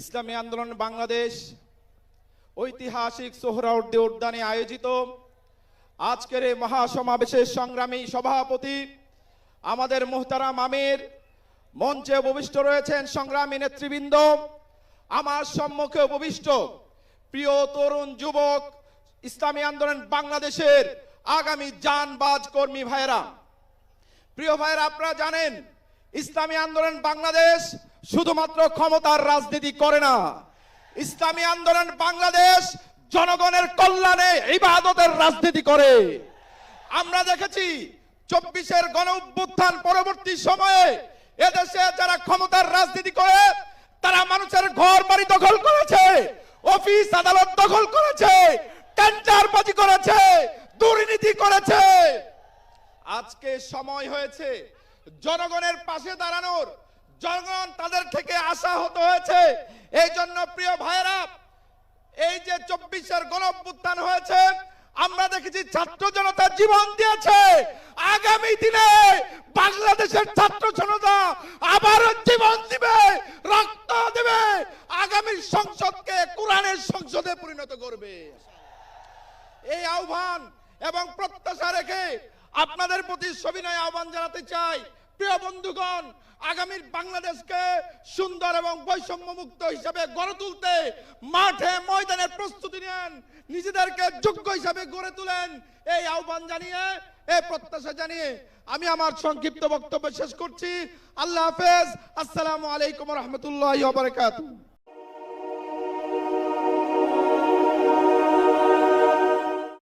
ইসলামী আন্দোলন বাংলাদেশ ঐতিহাসিক সোহরাউদ্দি উদ্যানে আয়োজিত। আজকের এই মহাসমাবেশের সংগ্রামী সভাপতি আমাদের মোহতারাম আমির, মঞ্চে উপবিষ্ট রয়েছেন সংগ্রামী নেতৃবৃন্দ, আমার সম্মুখে উপবিষ্ট প্রিয় তরুণ যুবক, ইসলামী আন্দোলন বাংলাদেশের আগামী জানবাজ কর্মী ভাইরা প্রিয় ভাইরা আপনারা জানেন, ইসলামী আন্দোলন বাংলাদেশ শুধুমাত্র ক্ষমতার রাজনীতি করে না। ইসলামী আন্দোলন বাংলাদেশ জনগণের কল্যাণে ইবাদতের রাজনীতি করে। আমরা দেখেছি, চব্বিশের গণ অভ্যুত্থান পরবর্তী সময়ে এদেশে যারা ক্ষমতার রাজনীতি করে, তারা মানুষের ঘর বাড়ি দখল করেছে, অফিস আদালত দখল করেছে টেন্ডারবাজি করেছে, দুর্নীতি করেছে। আজকে সময় হয়েছে, জনগণের পাশে দাঁড়ানোর জনগণ তাদের থেকে আশা হতে হয়েছে। এই জন্য প্রিয় ভাইরা এই যে চব্বিশের গণ অভ্যুত্থান হয়েছে, আমরা দেখেছি ছাত্র জনতা জীবন দিয়েছে। আগামী দিনে বাংলাদেশের ছাত্র জনতা আবারও জীবন দিবে, রক্ত দেবে, আগামী সংসদকে কোরআনের সংসদে পরিণত করবে। এই আহ্বান এবং প্রত্যাশা রেখে আপনাদের প্রতি সবিনয় আহ্বান জানাতে চাই। প্রিয় বন্ধুগণ, আগামীর বাংলাদেশকে সুন্দর এবং বৈষম্য মুক্ত হিসাবে গড়ে তুলতে মাঠে ময়দানে প্রস্তুতি নেন, নিজেদেরকে যোগ্য হিসাবে গড়ে তুলেন, এই আহ্বান জানিয়ে, এই প্রত্যাশা জানিয়ে আমি আমার সংক্ষিপ্ত বক্তব্য শেষ করছি। আল্লাহ হাফেজ। আসসালামু আলাইকুম রহমতুল্লাহ